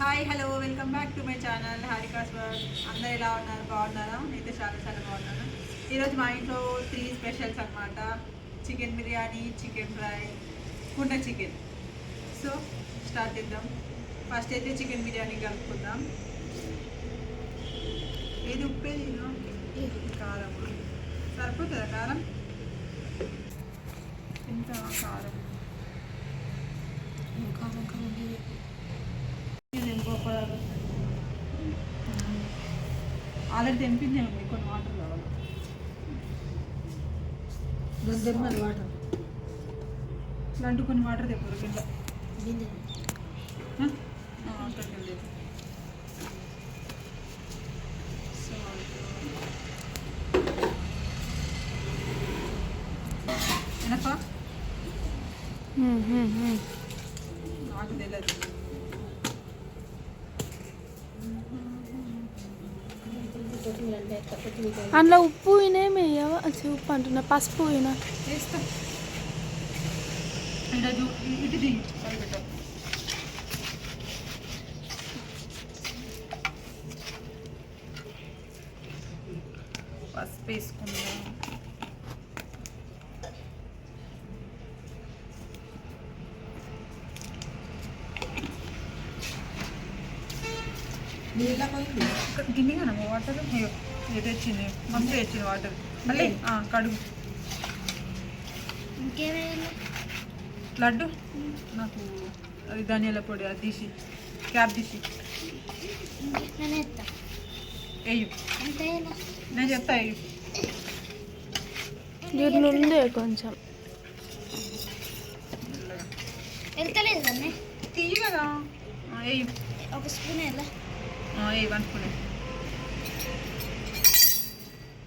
Hi hello welcome back to my channel Harika's world అందరు ఎలా ఉన్నారు? బాగున్నారా? నేనైతే చాలా చాలా బాగున్నాను. ఈరోజు మా ఇంట్లో త్రీ స్పెషల్స్ అన్నమాట. చికెన్ బిర్యానీ చికెన్ ఫ్రై కుండ చికెన్ సో స్టార్ట్ చేద్దాం. ఫస్ట్ అయితే చికెన్ బిర్యానీ కలుపుకుందాం. ఏది ఉప్పేది కారం? సరిపోతుందా కారం? ఎంత కారం? ఆల్రెడీ తెంపిందే ఉంది కొన్ని వాటర్ కావాలి దొందరమని వాటర్ ఇలాంటి కొన్ని వాటర్ తెప్పరు కింద బిందె ఆ? ఆ, అక్కడికి వెళ్ళేది ఎనఫా నాకు తెలియదు అందులో ఉప్పు ఇనేమి ఉప్పు అంటున్నా. పసుపు పోయినా పసుపు వేసుకుందాం. ఇక్కడ గిన్నెగా వాటర్ ఏది తెచ్చింది? మమ్మీ తెచ్చింది వాటర్ మళ్ళీ? కడుగు. ఇంకేమైనా లడ్డు? నాకు అది ధనియాల పొడి అది తీసి క్యాప్ తీసి. వేయు అంటే నేను చెప్తా వేయు దీంట్లో ఉంది కొంచెం. వెళ్తలేదు తీయి కదా. వేయు ఒక స్పూన్ ఎలా ఆ, వేయి వన్ స్పూన్ వేయి.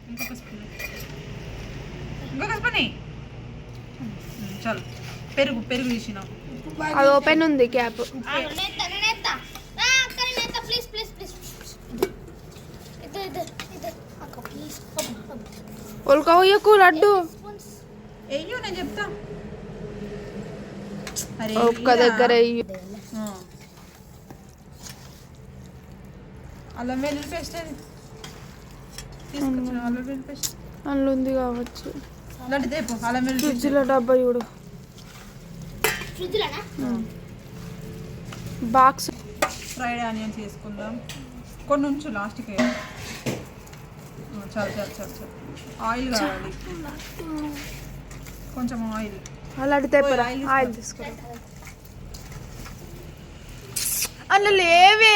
ఇంకొక స్పూన్ ఇంకొక స్పూన్ వేయి. ఉమ్, చాలు పెరుగు పెరుగు తీసినావు అది ఓపెన్ ఉంది క్యాప్ ప్లీజ్ ప్లీజ్ ప్లీజ్ ఇద్దరు ఇద్దరు ఇద్దరు అక్క ప్లీజ్ ఉల్కయ్యకు లడ్డు వేయు నేను చెప్తా అరే ఒక్క వేయరా. దగ్గర వెయ్యి ఆ. అల్లం వెల్లుల్లి పేస్ట్ అది తీసుకొచ్చిన అల్లం వెల్లుల్లి పేస్ట్. అందులో ఉంది కావచ్చు. ఇలాంటి తేపు అల్లం వెల్లుల్లి ఫ్రిడ్జ్లో డబ్బా చూడు. బాక్స్. ఫ్రైడ్ ఆనియన్స్ వేసుకుందాం కొన్ని ఉంచు లాస్ట్కి. చాలు చాలు చాలు చాలు. ఆయిల్ కావాలి. కొంచెం ఆయిల్. అలాంటి తెప్పరా? ఆయిల్ ఆయిల్ తీసుకో. అందులో లేవే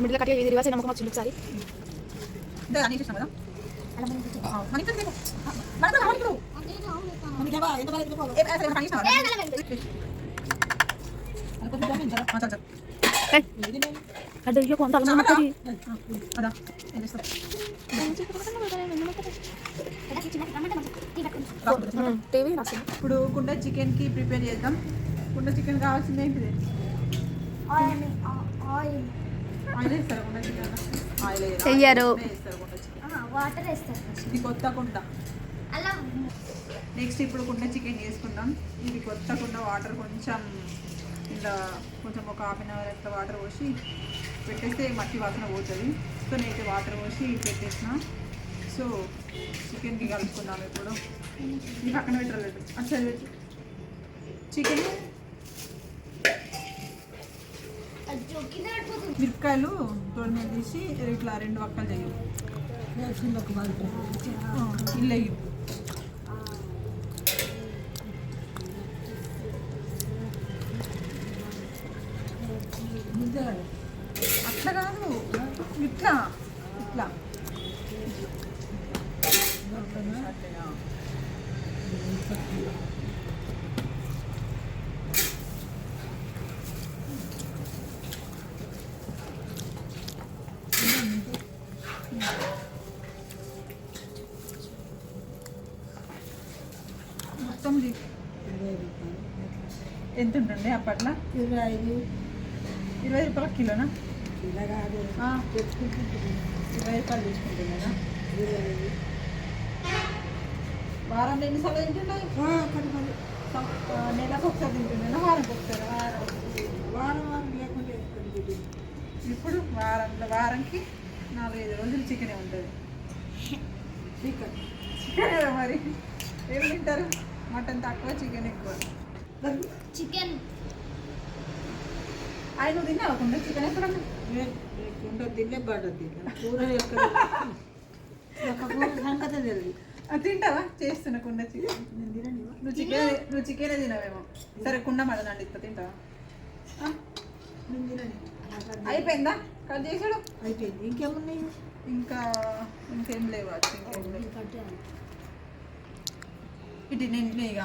అల్లం ఉన్నది ఆ, అదా ఏం చేస్తావు? రాకపోతే. టీవీ రాసింది ఇప్పుడు కుండ చికెన్కి ప్రిపేర్ చేద్దాం కుండ చికెన్ కావాల్సింది ఏంటిది ఆయిల్ చెయ్యరు. ఆయిల్ చికెన్ వాటర్ వేస్తారు ఇది కొత్త కుండ. అలా నెక్స్ట్ ఇప్పుడు కుండ చికెన్ చేసుకుందాం. ఇది కొత్త కుండ వాటర్ కొంచెం ఇలా కొంచెం ఒక హాఫ్ అన్ అవర్ అట్లా వాటర్ పోసి పెట్టేస్తే మట్టి వాసన పోతుంది. సో నేనైతే వాటర్ పోసి పెట్టేసిన. సో చికెన్కి కలుపుకుందాం ఇప్పుడు. ఇది పక్కన పెట్టలేదు అసలు చికెన్ మిరపకాయలు తోడు మీద తీసి ఇట్లా రెండు వక్కలు చేయు చిన్న ఒక బాగా ఇల్లు వేయు అట్లా కాదు. ఇట్లా. ఇట్లా. మొత్తం ది- ఇరవై రూపాయలు ఎంత ఉంటుండే అప్పట్లో? ఇరవై ఐదు ఇరవై రూపాయల కిలోనా? ఇరవై రూపాయలు తీసుకుంటున్నా ఇరవై ఐదు వారం ఎన్నిసార్లు తింటున్నాయి నెలకు ఒకసారి తింటున్నా వారంకి ఒకసారి? వారం. వారం ఎక్కడ ఇప్పుడు వారంలో వారంకి నాలుగైదు రోజులు చికెనే ఉంటుంది. చికెన్. చికెన్ మరి? ఏం తింటారు? మటన్ తక్కువ చికెన్ ఎక్కువ. చికెన్ ఆయన నువ్వు తిన్నావా కుండ చికెన్ ఎప్పుడన్నా కుండ తినే తిన్నా కూర సంగతి తెలియదు. తింటావా? చేస్తున్నా కుండ చికెన్ నువ్వు చికెన్ నువ్వు చికెనే తినవేమో. సరే కుండ మటన్ అండి ఇస్తా తింటావా? తినని. అయిపోయిందా? కట్ చేసాడు. అయిపోయింది. ఇంకేమున్నాయి? ఇంకా ఇంకేం లేవు ఇంకేం లేవు ఇటు నేను ఇక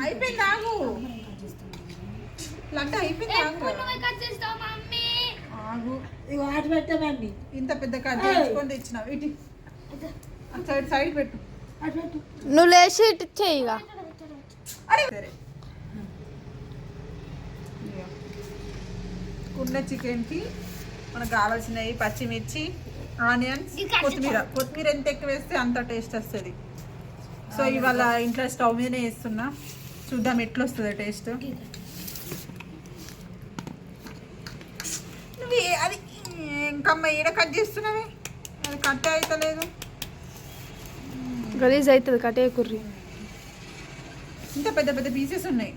అయిపోయింది ఆగు లడ్డు అయిపోయింది ఆగు. ఇక ఆట పెట్టామండి ఇంత పెద్ద కట్. చేసుకొని తెచ్చినావు. ఇటు. ఇదో. సైడ్ సైడ్ పెట్టు. అటు పెట్టు నువ్వు లేచి ఇటు చెయ్యిగా అరే సరే. కుండ చికెన్కి మనకు కావాల్సినవి పచ్చిమిర్చి ఆనియన్స్ ఇది కొత్తిమీర. కొత్తిమీర ఎంత ఎక్కువ వేస్తే అంత టేస్ట్ వస్తుంది. సో ఇవాళ ఇంట్లో స్టవ్ మీదనే వేస్తున్నా. చూద్దాం ఎట్లా వస్తుంది టేస్ట్. నువ్వు అది ఇంకమ్మ ఈడ కట్ చేస్తున్నావే? అది కట్ అవుతలేదు గలీజ్ అవుతుంది కటే కుర్రి. ఇంత పెద్ద పెద్ద పీసెస్ ఉన్నాయి.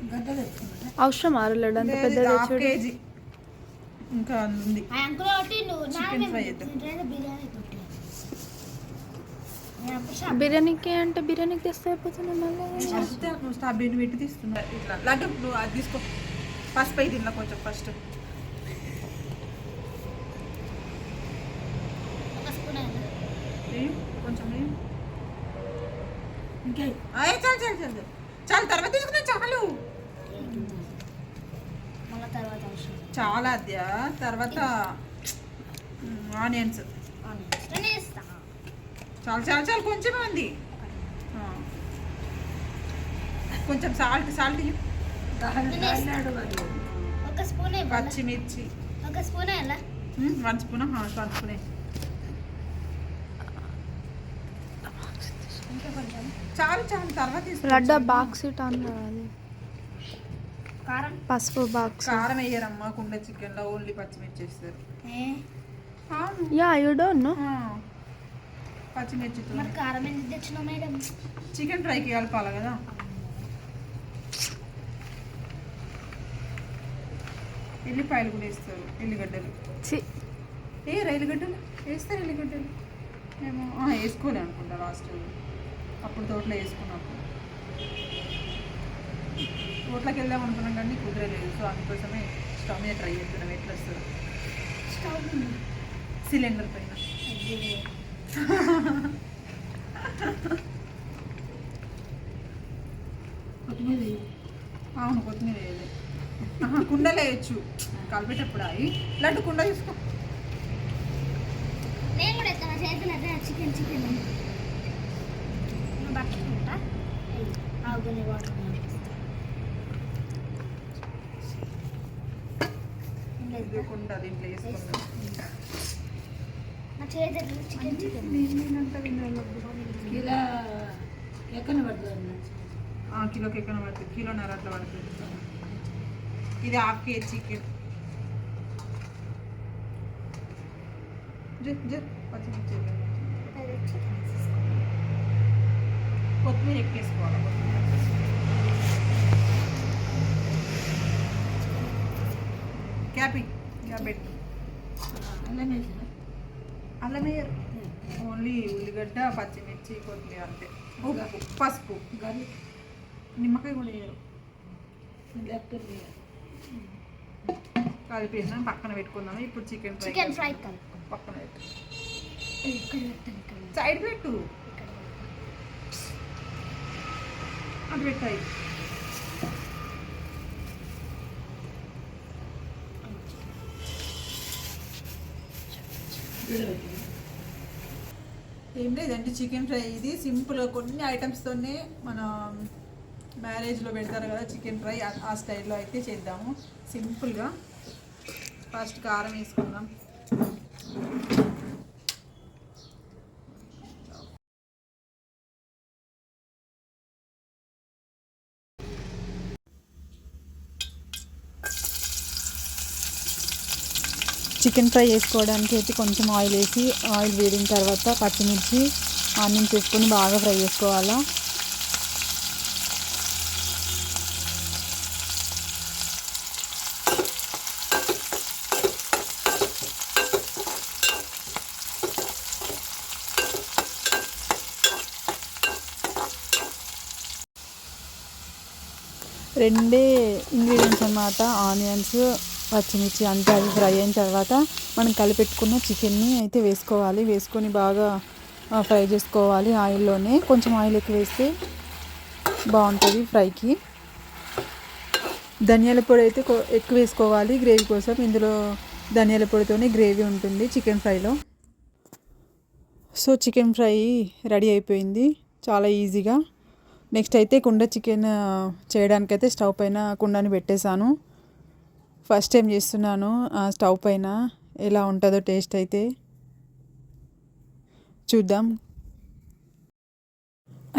అవసరం ఆరలేడు అంత పెద్ద కేజీ. ఇంకా ఉంది. fry చేద్దాం. తింటే బిర్యానీ కొట్టి నేను అప్పుడు షాప్ బిర్యానీకి అంటే బిర్యానీకి తెస్తే అయిపోతుంది మళ్ళీ. ఫస్ట్ నువ్వు స్టాబ్ బియ్యం పెట్టి తీస్తున్నా. ఇట్లా. లడ్డు నువ్వు అది తీసుకో. పసుపు అయితే తిన్నా కొంచెం ఫస్ట్ కొంచెం వేయి. ఇంకే? ఆయ్, చాలు చాలు చాలు. చాలు. తర్వాత తీసుకున్నా చాలు. మళ్ళీ తర్వాత అవసరం. చాలా అద్యా. తర్వాత ఆనియన్స్. ఇస్తా. చాలు చాలు చాలు కొంచెమే ఉంది. కొంచెం సాల్ట్ సాల్ట్ ఒక స్పూన్ పచ్చిమిర్చి. ఒక స్పూన్ ఎలా వన్ స్పూన్ వన్ స్పూన్ చాలు చాలు తర్వాత. లడ్డు బాక్స్ కారం? పసుపు బాక్స్ కారం వేయరమ్మా కుండ చికెన్లో ఓన్లీ పచ్చిమిర్చి వేస్తారు. యా యూ డోంట్ నో ఆ. పచ్చిమిర్చితో. మరి కారం ఎందుకు తెచ్చినావు మేడం? చికెన్ ఫ్రైకి కలపాలి కదా. ఎల్లిపాయలు కూడా వేస్తారు ఎల్లిగడ్డలు. చి ఏ ఎల్లిగడ్డలు వేస్తారు ఎల్లిగడ్డలు. మేము ఆ, వేసుకోలే అనుకుంటా లాస్ట్ అప్పుడు తోటలో వేసుకున్నప్పుడు. తోటలోకి వెళ్దాం అనుకున్నాం కానీ కుదరలేదు. సో అందుకోసమే స్టవ్ మీద ట్రై చేస్తున్నాం. ఎట్లా వస్తుందో. స్టవ్ సిలిండర్ పైన. కొత్తిమీర అవును కొత్తిమీర వేయాలి. కుండలో వేయచ్చు. కలిపేటప్పుడు అవి లడ్డు కుండ తీసుకో. నేను కూడా ఎత్తాను చేతులు అదే చికెన్ చికెన్. పట్టుకుంటా ఆగుని వాటర్ కుండ దీంట్లో వేసుకుందాం నా చేతులు చికెన్ చికెన్ కిలో ఎక్కడ పడుతుంది కిలోకి ఎక్కడ పడుతుంది. కిలోన్నర అట్లా పడుతుంది. ఇది హాఫ్ కేజీ చికెన్ పచ్చిమిర్చి కొత్తిమీర ఎక్కేసుకోవాలి క్యాపి. క్యాప్. పెట్టు అల్లం వేయరు ఓన్లీ ఉల్లిగడ్డ పచ్చిమిర్చి కొత్తిమీర అంతే. ఉప్పు పసుపు. గది నిమ్మకాయ కూడా వేయరు. కలిపేసినాం పక్కన పెట్టుకుందాం. ఇప్పుడు చికెన్ ఫ్రై చికెన్ ఫ్రై పక్కన పెట్టు. సైడ్ పెట్టు. అది పెట్టాయి ఏం లేదండి చికెన్ ఫ్రై ఇది. సింపుల్గా కొన్ని ఐటమ్స్తోనే మన మ్యారేజ్లో పెడతారు కదా చికెన్ ఫ్రై ఆ- ఆ స్టైల్లో అయితే చేద్దాము. సింపుల్గా ఫస్ట్ కారం వేసుకుందాం. చికెన్ ఫ్రై చేసుకోవడానికి అయితే కొంచెం ఆయిల్ వేసి ఆయిల్ వేడిన తర్వాత పచ్చిమిర్చి ఆనియన్స్ వేసుకొని బాగా ఫ్రై చేసుకోవాలా. రెండే ఇంగ్రీడియంట్స్ అన్నమాట. ఆనియన్స్ పచ్చిమిర్చి అంతా అవి ఫ్రై అయిన తర్వాత మనం కలిపెట్టుకున్న చికెన్ని అయితే వేసుకోవాలి. వేసుకొని బాగా ఫ్రై చేసుకోవాలి ఆయిల్లోనే. కొంచెం ఆయిల్ ఎక్కువ వేస్తే బాగుంటుంది ఫ్రైకి. ధనియాల పొడి అయితే ఎక్కువ వేసుకోవాలి గ్రేవీ కోసం. ఇందులో ధనియాల పొడితోనే గ్రేవీ ఉంటుంది చికెన్ ఫ్రైలో. సో చికెన్ ఫ్రై రెడీ అయిపోయింది. చాలా ఈజీగా. నెక్స్ట్ అయితే కుండ చికెన్ చేయడానికైతే స్టవ్ పైన కుండని పెట్టేశాను. ఫస్ట్ టైం చేస్తున్నాను ఆ స్టవ్ పైన. ఎలా ఉంటుందో టేస్ట్ అయితే. చూద్దాం.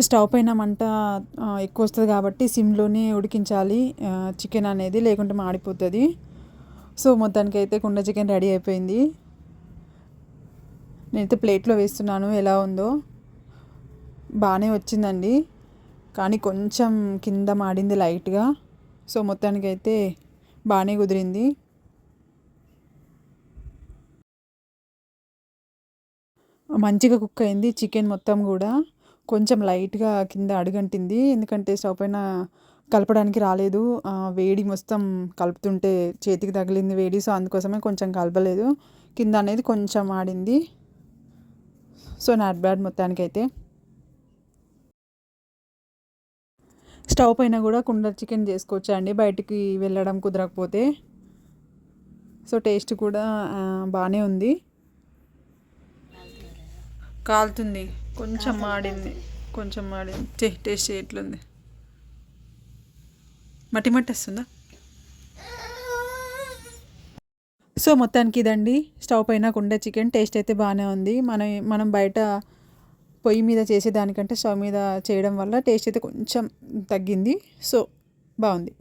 స్టవ్ పైన మంట ఎక్కువ వస్తుంది కాబట్టి సిమ్లోనే ఉడికించాలి. చికెన్ అనేది లేకుంటే మాడిపోతుంది. సో మొత్తానికి అయితే కుండ చికెన్ రెడీ అయిపోయింది. నేనైతే ప్లేట్లో వేస్తున్నాను ఎలా ఉందో. బాగానే వచ్చిందండి. కానీ కొంచెం కింద మాడింది లైట్గా. సో మొత్తానికైతే బాగానే కుదిరింది. మంచిగా కుక్ అయింది చికెన్ మొత్తం కూడా. కొంచెం లైట్గా కింద అడుగంటింది ఎందుకంటే స్టవ్ పైన కలపడానికి రాలేదు. వేడి మొత్తం కలుపుతుంటే చేతికి తగిలింది వేడి సో అందుకోసమే కొంచెం కలపలేదు. కింద అనేది కొంచెం ఆడింది. సో నాట్ బ్యాడ్ మొత్తానికైతే. స్టవ్ పైన కూడా కుండ చికెన్ చేసుకోవచ్చు అండి? బయటికి వెళ్ళడం కుదరకపోతే. సో టేస్ట్ కూడా బాగానే ఉంది. కాలుతుంది. కొంచెం మాడింది కొంచెం మాడింది టేస్ట్ ఎట్లుంది మట్టి మట్టి వస్తుందా? సో మొత్తానికి ఇదండి. స్టవ్ పైన కుండ చికెన్ టేస్ట్ అయితే బాగానే ఉంది. మనం మనం బయట పొయ్యి మీద చేసేదానికంటే స్టవ్ మీద చేయడం వల్ల టేస్ట్ అయితే కొంచెం తగ్గింది. సో బాగుంది.